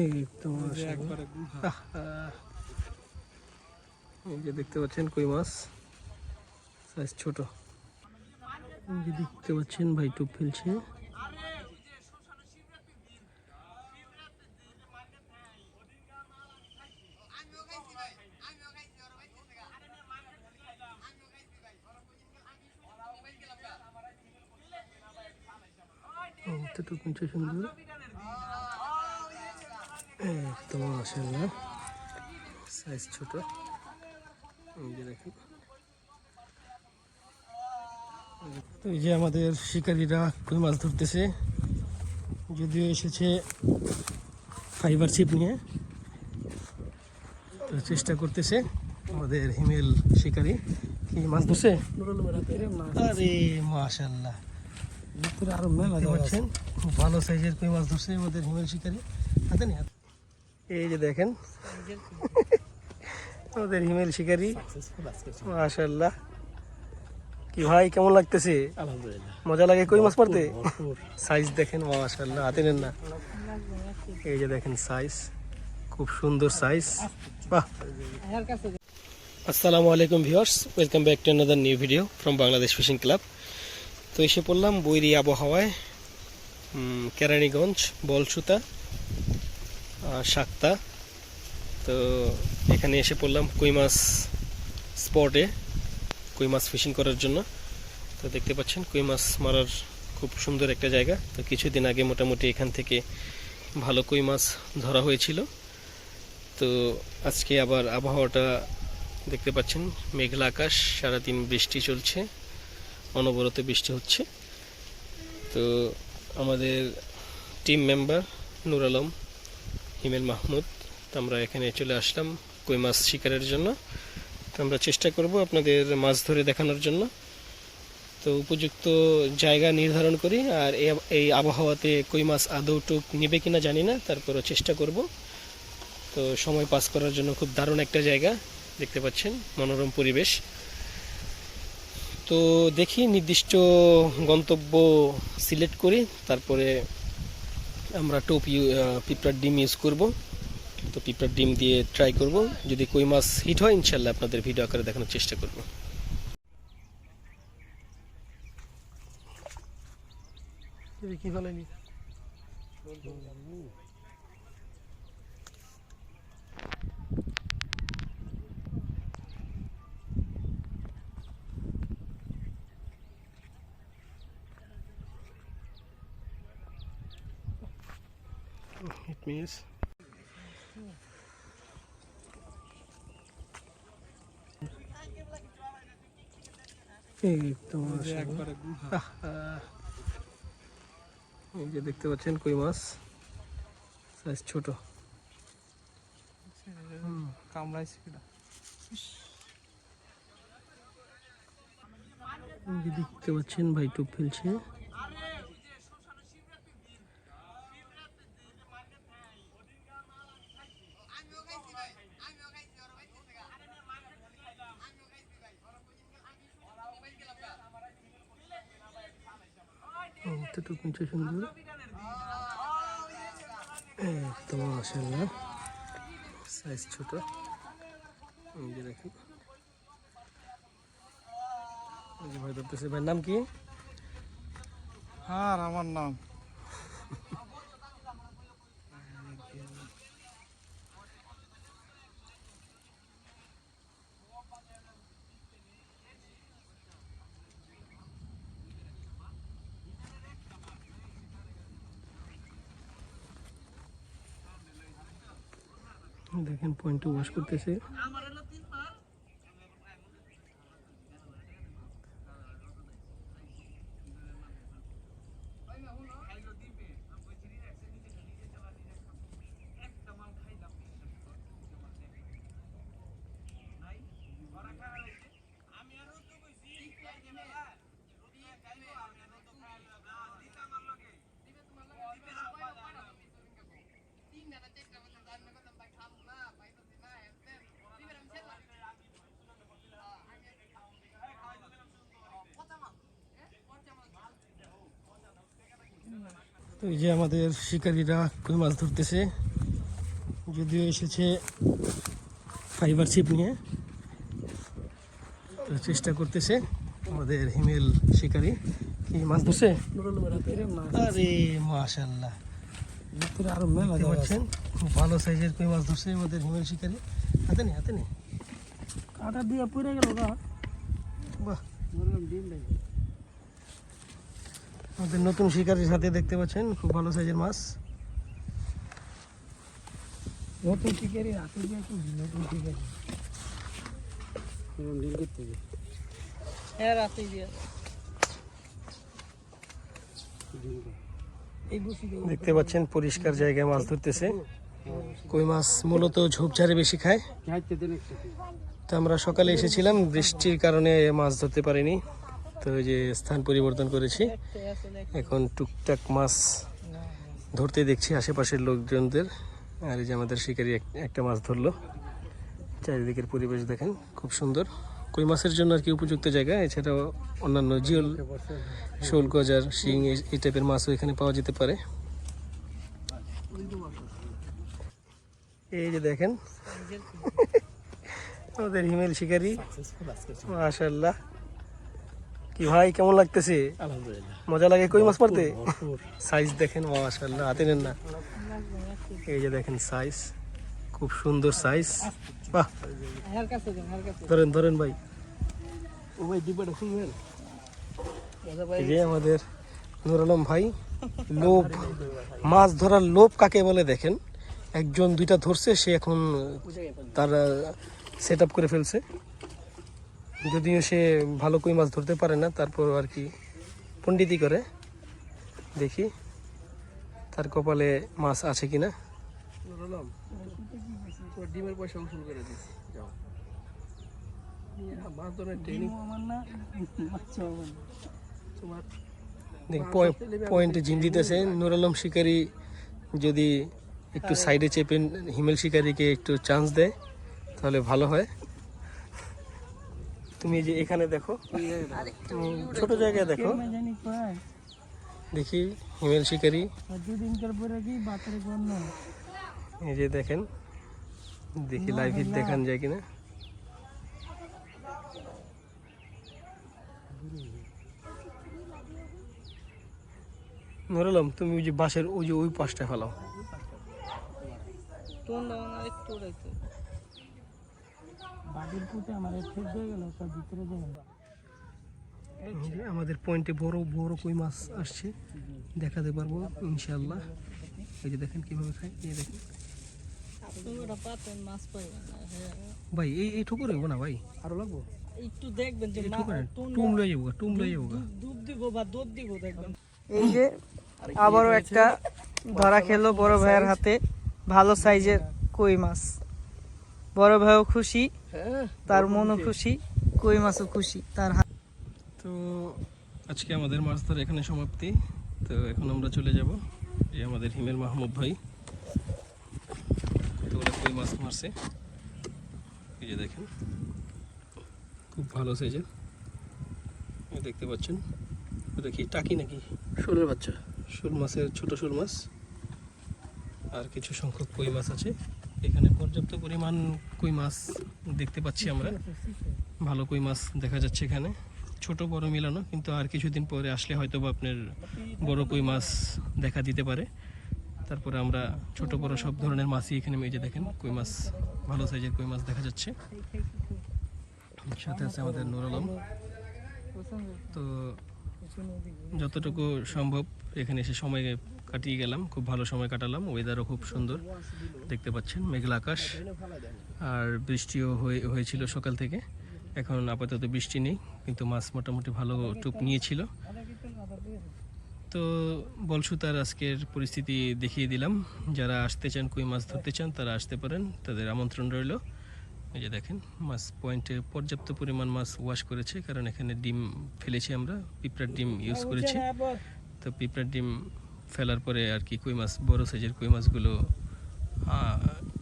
এই তো। এই যে দেখতে পাচ্ছেন কই মাছ? সাইজ ছোট। এই যে দেখতে পাচ্ছেন ভাই টোপ ফেলছে। তো টোপ নিচে সুন্দর। তো মাশাআল্লাহ সাইজ ছোট। তো এই যে আমাদের শিকারীরা কই মাছ ধরতেছে। যদিও এসেছে ফাইবার ছিপ নিয়ে। তো চেষ্টা করতেছে আমাদের হিমেল শিকারী। কি মাছ ধরছে? আরে মাশাল্লাহ আরও মেলা খুব ভালো সাইজের কই মাছ ধরছে আমাদের হিমেল শিকারী? হাতে নি হাতে। এই যে দেখেন। আমাদের হিমেল শিকারী। মাশাল্লাহ কি ভাই কেমন লাগতেছে? আলহামদুলিল্লাহ। মজা লাগে কই মাছ মারতে? সাইজ দেখেন মাশাল্লাহ হাতে নেন না। এই যে দেখেন সাইজ খুব সুন্দর সাইজ বাহ। আসসালামু আলাইকুম viewers welcome back to another new video from Bangladesh fishing club তো এসে পড়লাম বৈরি আবহাওয়ায় কেরানীগঞ্জ বলসুতা। সাক্তা তো এখানে এসে পড়লাম কই মাছ স্পটে কই মাছ ফিশিং করার জন্য। তো দেখতে পাচ্ছেন কই মাছ মারার খুব সুন্দর একটা জায়গা। তো কিছুদিন আগে মোটামুটি এখান থেকে ভালো কই মাছ ধরা হয়েছিল। তো আজকে আবার আবহাওয়াটা দেখতে পাচ্ছেন, মেঘলা আকাশ, সারাদিন বৃষ্টি চলছে, অনবরত বৃষ্টি হচ্ছে। তো আমাদের টিম মেম্বার নুর আলম হিমেল মাহমুদ, তো আমরা এখানে চলে আসলাম কই মাছ শিকারের জন্য। তো আমরা চেষ্টা করব আপনাদের মাছ ধরে দেখানোর জন্য। তো উপযুক্ত জায়গা নির্ধারণ করি, আর এই আবহাওয়াতে কই মাছ আদৌ টুক নিবে কিনা জানি না, তারপরও চেষ্টা করব। তো সময় পাস করার জন্য খুব দারুণ একটা জায়গা, দেখতে পাচ্ছেন, মনোরম পরিবেশ। তো দেখি নির্দিষ্ট গন্তব্য সিলেক্ট করি, তারপরে আমরা টোপ পিঁপড়ার ডিম ইউজ করব। তো পিঁপড়ার ডিম দিয়ে ট্রাই করব। যদি কই মাছ হিট হয়, ইনশাল্লাহ আপনাদের ভিডিও আকারে দেখানোর চেষ্টা করব। কি ফেলেনি Means? এই তো এই যে দেখতে পাচ্ছেন কই মাছ? সাইজ ছোট। কামড়াইছে কিনা? যে দেখতে পাচ্ছেন ভাই টোপ ফেলছে এই তো টোপ নিচে সুন্দর এই তো মাশাআল্লাহ সাইজ ছোট এই যে দেখেন এই যে ভাই ধরতেছে ভাইয়ের নাম কি আর আমার নাম দেখেন পয়েন্টে ওয়াশ করতেছে এই যে আমাদের শিকারীরা কই মাছ ধরতেছে। যদিও এসেছে ফাইবার ছিপ নিয়ে চেষ্টা করতেছে আমাদের হিমেল শিকারি। কি মাছ ধরছে? আরে মাশাল্লাহ আরও মেলা পাচ্ছেন? খুব ভালো সাইজের কই মাছ ধরছে আমাদের হিমেল শিকারি। হাতে নে হাতে নে। কাটা দিয়ে পড়ে গেল বাহ। আমাদের নতুন শিকারের সাথে দেখতে পাচ্ছেন খুব ভালো সাইজের মাছ। নতুন দিয়ে নতুন টিকারি ডিল করতে হ্যাঁ রাতে দিয়ে। দেখতে পাচ্ছেন পরিষ্কার জায়গায় মাছ ধরতেছে। কই মাছ মূলত ঝোপঝাড়ে বেশি খায়। তো আমরা সকালে এসেছিলাম বৃষ্টির কারণে মাছ ধরতে পারিনি। তো ওই যে স্থান পরিবর্তন করেছি। এখন টুকটাক মাছ ধরতে দেখছি আশেপাশের লোকজনদের। আর এই যে আমাদের শিকারি এক- একটা মাছ ধরলো। চারিদিকের পরিবেশ দেখেন খুব সুন্দর। কই মাছের জন্য আর কি উপযুক্ত জায়গা। এছাড়াও অন্যান্য জিওল শোল গজার শিং এই- এই টাইপের মাছও এখানে পাওয়া যেতে পারে। এই যে দেখেন আমাদের হিমেল শিকারি। মাশাল্লাহ কি ভাই কেমন লাগতেছে? আলহামদুলিল্লাহ। মজা লাগে কই মাছ মারতে? সাইজ দেখেন মাশাল্লাহ হাতে নেন না। এই যে দেখেন সাইজ খুব সুন্দর সাইজ বাহ। হার কাছে দেন হার কাছে ধরেন ধরেন ভাই। ও ভাই ডিবাটা শুনবেন এই যে আমাদের নুর আলম ভাই লোভ মাছ ধরার লোভ কাকে বলে দেখেন? একজন দুইটা ধরছে সে এখন তার সেট আপ করে ফেলছে। যদিও সে ভালো কই মাছ ধরতে পারে না তারপর আর কি পণ্ডিতি করে। দেখি তার কপালে মাছ আছে কিনা। নুরুলাম ডিমের পয়সা উসুল করে দিস যাও। মাছ ধরার ট্রেনিং আমার না তোমার দেখ পয়েন্টে জিন দিতেছে। নুর আলম শিকারি যদি একটু সাইডে চেপে হিমেল শিকারিকে একটু চান্স দেয় তাহলে ভালো হয়। তুমি যে এখানে দেখো। ছোট জায়গায় দেখো। দেখি, হিমেল শিকারি। এই যে দেখেন, দেখি লাইভ দেখান যায় কিনা। নুর আলম, তুমি ওই যে বাসের ওই যে ওই পাশটা ফেলাও। একটু বাড়ির পুঁতে আমার ঠিক হয়ে গেল তার ভিতরে দেখেন আমাদের পয়েন্টে বড় বড় কই মাছ আসছে দেখাতে পারব ইনশাল্লাহ এই যে দেখেন কীভাবে খায় এই দেখেন। হ্যাঁ। ভাই এই এইটুকু রেবো না ভাই? আরও লাগবো? একটু দেখবেন যে টুম লয়ে যাব টুম লয়ে যাব। দুধ দিব বা দুধ দিব দেখবেন। এই যে আবারও একটা ধরা খেলো বড় ভাইয়ের হাতে ভালো সাইজের কই মাছ। বড় ভাইও খুশি। তার মনও খুশি কই মাছও খুশি তার হাত তো আজকে আমাদের মাছ ধরা এখানে সমাপ্তি। তো এখন আমরা চলে যাব এই আমাদের হিমেল মাহমুদ ভাই। কতগুলো কই মাছ মারছে? এই যে দেখেন। খুব ভালো সাইজের এই দেখতে পাচ্ছেন? কি টাকি নাকি? শোলের বাচ্চা। শোল মাছের ছোট শোল মাছ। আর কিছু সংখ্যক কই মাছ আছে। এখানে পর্যাপ্ত পরিমাণ কই মাছ দেখতে পাচ্ছি আমরা। ভালো কই মাছ দেখা যাচ্ছে এখানে। ছোট, বড় মিলানো, কিন্তু আর কিছুদিন পরে আসলে হয়তো বা আপনার বড় কই মাছ দেখা দিতে পারে। তারপরে আমরা ছোট, বড় সব ধরনের মাছই এখানে মেজে দেখেন, কই মাছ, ভালো সাইজের কই মাছ দেখা যাচ্ছে। সাথে আছে আমাদের নুর আলম। তো যতটুকু সম্ভব এখানে এসে সময় কাটিয়ে গেলাম, খুব ভালো সময় কাটালাম ওয়েদারও খুব সুন্দর। দেখতে পাচ্ছেন, মেঘলা আকাশ, আর বৃষ্টিও হয়ে, হয়েছিল সকাল থেকে। এখন আপাতত বৃষ্টি নেই, কিন্তু মাছ মোটামুটি ভালো টুক নিয়েছিল। তো বলসুতার আজকের পরিস্থিতি দেখিয়ে দিলাম। যারা আসতে চান, কই মাছ ধরতে চান, তারা আসতে পারেন। তাদের আমন্ত্রণ রইল। এই যে দেখেন, মাছ পয়েন্টে পর্যাপ্ত পরিমাণ মাছ ওয়াশ করেছে, কারণ এখানে ডিম ফেলেছি আমরা, পিঁপড়ার ডিম ইউজ করেছি। তো পিঁপড়ার ডিম ফেলার পরে আর কি কই মাছ, বড় সাইজের কই মাছগুলো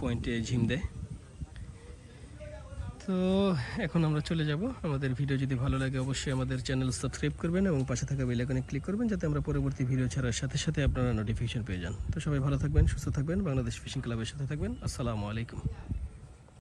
পয়েন্টে ঝিম দেয়। তো এখন আমরা চলে যাব। আমাদের ভিডিও যদি ভালো লাগে অবশ্যই আমাদের চ্যানেল সাবস্ক্রাইব করবেন এবং পাশে থাকা বেল আইকনে ক্লিক করবেন যাতে আমরা পরবর্তী ভিডিও ছাড়ার সাথে সাথে আপনারা নোটিফিকেশন পেয়ে যান। তো সবাই ভালো থাকবেন, সুস্থ থাকবেন। বাংলাদেশ ফিশিং ক্লাবের সাথে থাকবেন। আসসালামু আলাইকুম।